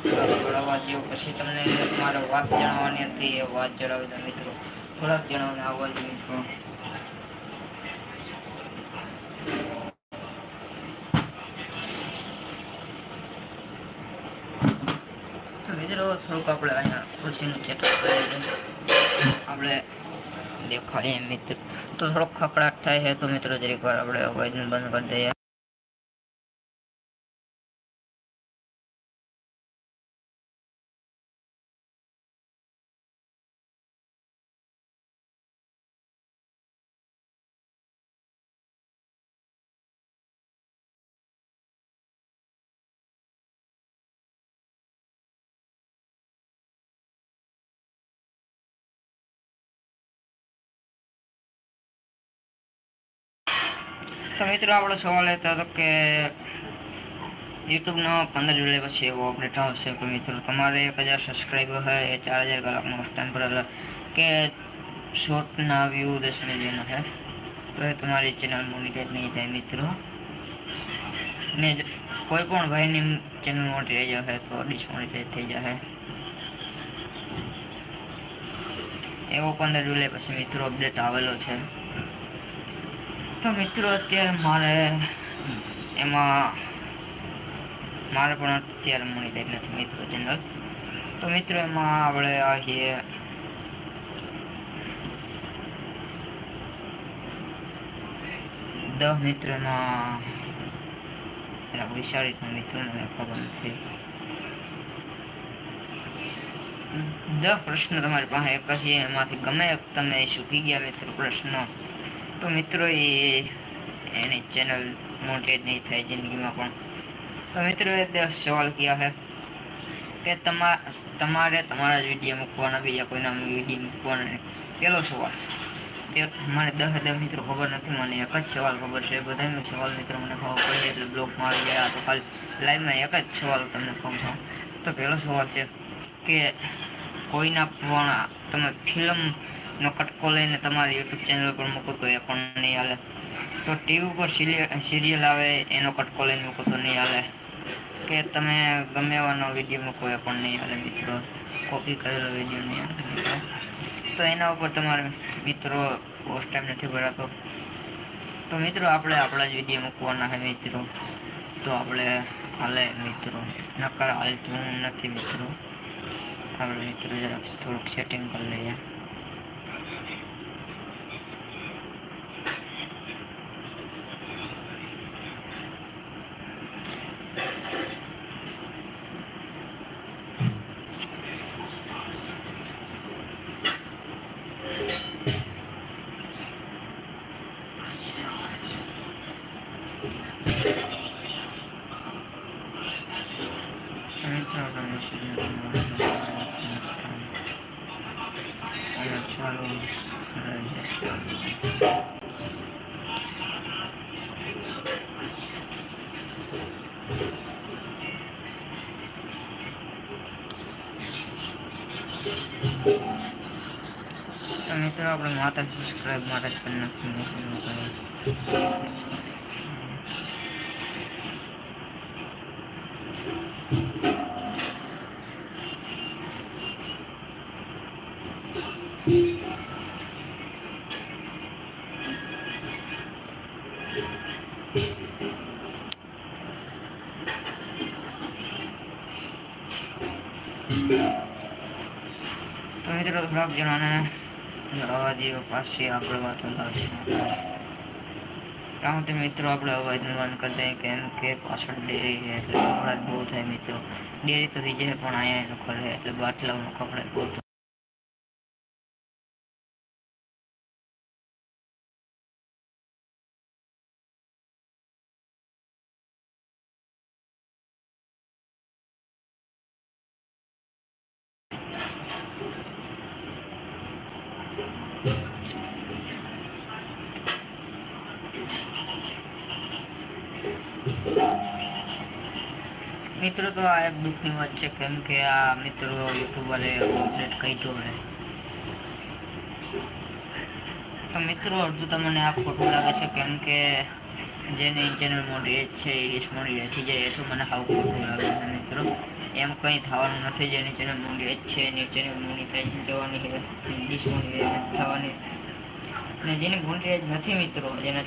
થોડા દો પછી તમને મારે વાત જણાવવાની હતી, એ વાત જણાવી દો મિત્રો. થોડાક જણાવને આવવા દો મિત્રો. તો મિત્રો, થોડુંક આપણે અહીંયા ખુરશીનું સેટઅપ કરી દઈએ આપણે દેખાય મિત્ર. તો થોડોક ખકડાટ થાય છે તો મિત્રો જરીક વાર આપણે અવાજને બંધ કરી દઈએ. તો મિત્રો આપણો સવાલ એ હતો કે યુટ્યુબનો પંદર જુલાઈ પછી એવો અપડેટ આવશે કે મિત્રો તમારે એક હજાર સબસ્ક્રાઈબર હોય એ ચાર હજાર કલાકનો સ્ટેન્ડ પર કે શોર્ટના વ્યૂ દસ મિલિયન છે તો એ તમારી ચેનલ મોનિટાઈઝ નહીં થાય મિત્રો. ને કોઈ પણ ભાઈની ચેનલ મોટી રહી જશે તો ડિસમોનિટાઈઝ થઈ જશે એવો પંદર જુલાઈ પછી મિત્રો અપડેટ આવેલો છે. તો મિત્રો અત્યારે મારે એમાં મારે પણ અત્યારે મોનિટાઈઝ નથી મિત્રો ચેનલ તો મિત્રો એમાં આપણે આવીએ દસ મિત્રમાં એના વિચારી મિત્રોને ખબર નથી. દસ પ્રશ્ન તમારી પાસે એક જ એમાંથી ગમે એક તમે શીખી ગયા મિત્રો પ્રશ્ન. તો મિત્રો એ એની ચેનલ મોટેજ નહીં થાય જિંદગીમાં પણ. તો મિત્રો એ દસ સવાલ કયા છે કે તમા, તમારે તમારા જ વીડિયો મૂકવાના, બીજા કોઈના વીડિયો મૂકવાના નહીં. પહેલો સવાલ. તે મને દસ દસ મિત્રો ખબર નથી, મને એક જ સવાલ ખબર છે. બધા સવાલ મિત્રો મને ખબર પડે એટલે બ્લોક આવી જાય. તો ખાલી લાઈવમાં એક જ સવાલ તમને કહું છું. તો પહેલો સવાલ છે કે કોઈના પણ તમે ફિલ્મનો કટકો લઈને તમારી યુટ્યુબ ચેનલ પર મૂકો તો એ પણ નહીં હાલે તો ટીવી ઉપર સિરિયલ આવે એનો કટકો લઈને મૂકો તો નહીં હાલે કે તમે ગમે એવાનો વીડિયો મૂકો એ પણ નહીં હાલે મિત્રો કોપી કરેલો વીડિયો નહીં હાલે મિત્રો તો એના ઉપર તમારે મિત્રો પોસ્ટ ટાઈમ નથી ભરાતો તો મિત્રો આપણે આપણા જ વીડિયો મૂકવાના છે મિત્રો તો આપણે હાલે મિત્રો નકર હાલતું નથી મિત્રો આપણે મિત્રો જરાક થોડુંક સેટિંગ કરી લઈએ મિત્રો તમે ચાલો મિત્રો આપણે માત્ર સબસ્ક્રાઈબ માટે જ કરી નાખીએ તો મિત્રો થોડાક જણાને જણાવવા દઈએ, પાછી આપણે વાતો લાવશે કારણ કે મિત્રો, આપણે અવાજનું બંધ કરી દઈએ, કેમ કે પાછળ ડેરી છે, એટલે કપડાં બહુ થાય મિત્રો. ડેરી તો થઈ જાય પણ અહીંયા ખરે એટલે બાટલાઓનું કપડાં બહુ મિત્રો, તો આ એક દુઃખની વાત છે કેમ કે આ મિત્રો યુટ્યુબરે અપડેટ કાઢ્યો હોય તો મિત્રો અડધું તમને આ ખોટું લાગે છે કેમ કે ઇન્ટરનલ મોડી મોટી છે, એ ડિશ મોટી થઈ જાય, એ તો મને હાવ ખોટું લાગે છે મિત્રો. એમ કંઈ થવાનું નથી જેની ચેનલ મોડી જ છે, એની ચેનલ જવાની છે ઇંગ્લિશ થવાની. અને જેની મોડી નથી મિત્રો, જેને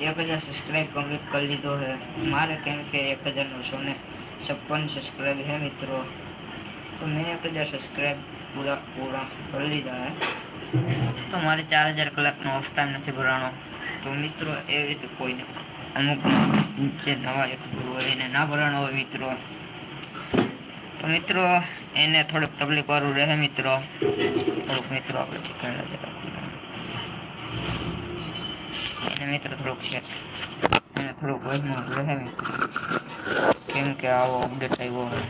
એક હજાર સબસ્ક્રાઈબ કમ્પ્લીટ કરી લીધો છે. મારે કેમ કે એક હજાર નવસો ને છપ્પન સબસ્ક્રાઈબ છે મિત્રો. તો મેં એક હજાર સબસ્ક્રાઈબ પૂરા પૂરા કરી લીધા હે તો મારે ચાર હજાર કલાકનો ઓફ ટાઈમ નથી ભરાણો તો મિત્રો એવી રીતે કોઈને અમુક જે નવા યુટ્યુબર હોય એને ના ભરાણો હોય મિત્રો. તો મિત્રો, એને થોડુંક તકલીફ વાળું રહે મિત્રો. થોડુંક મિત્રો આપણે ચીકણા જરા એને મિત્રો થોડુંક છે. એને થોડુંક વધુ કેમ કે આવો અપડેટ આવ્યો હોય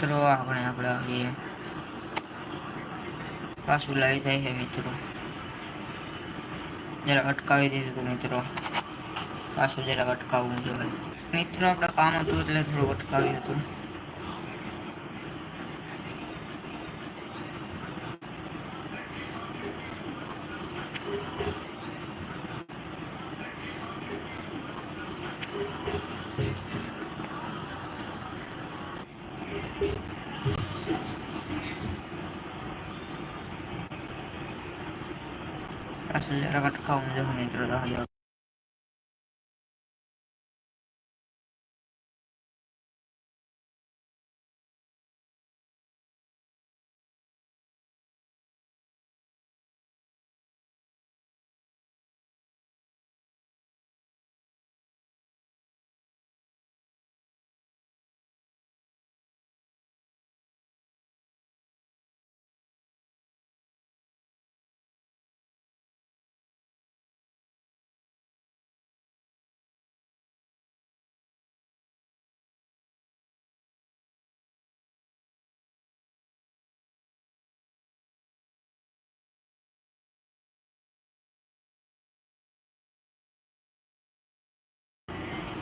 તો આપણે આપણે આવીએ. પાછું લાવી થાય છે મિત્રો. જરાક અટકાવી દીધું મિત્રો. પાછું જરાક અટકાવવું જોઈએ. મિત્રો, આપણે કામ હતું એટલે થોડું અટકાવ્યું હતું. પાછું જરાક અટકાવવું જોઈએ મિત્રો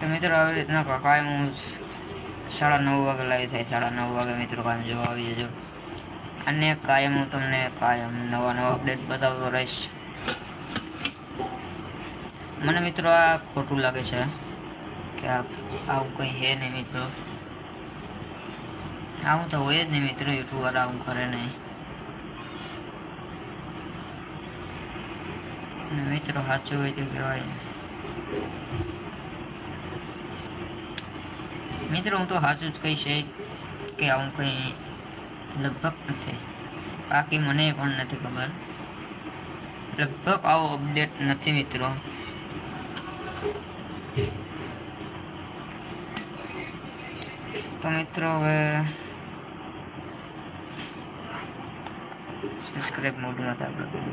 તો મિત્રો આવી રીતના કાયમ હું સાડા નવ વાગે લાવી થાય, સાડા નવ વાગે મિત્રો કાયમ જોવા આવી જજો. અને કાયમ હું તમને કાયમ નવા નવા અપડેટ બતાવતો રહીશ. મને મિત્રો આ ખોટું લાગે છે કે આવું કંઈ હે નહીં મિત્રો. આવું તો હોય જ નહીં મિત્રો, યુટ્યુબર આવું કરે નહીં. મિત્રો સાચું હોય તો કહેવાય. મિત્રો, હું તો સાચું જ કહીશ કે આવું કંઈ લગભગ નથી. બાકી મને પણ નથી ખબર. લગભગ આવો અપડેટ નથી મિત્રો. તો મિત્રો હવે સબસ્ક્રાઈબ મોઢું નથી આપણે કરી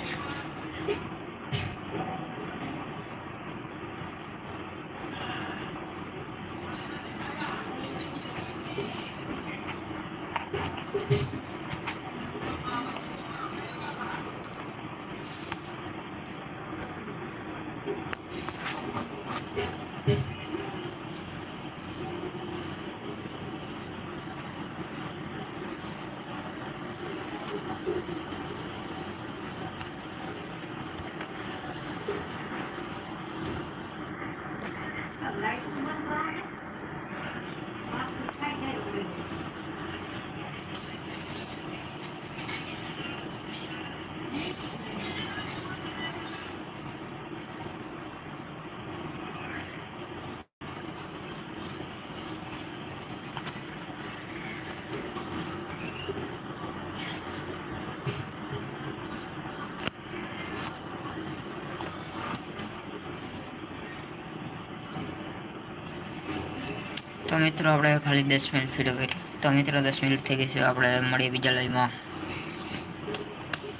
તો મિત્રો, આપણે ખાલી દસ મિનિટ ફીડો બેઠી તો મિત્રો, દસ મિનિટ થઈ ગઈ છે. આપણે મળીએ બીજા લાઈવમાં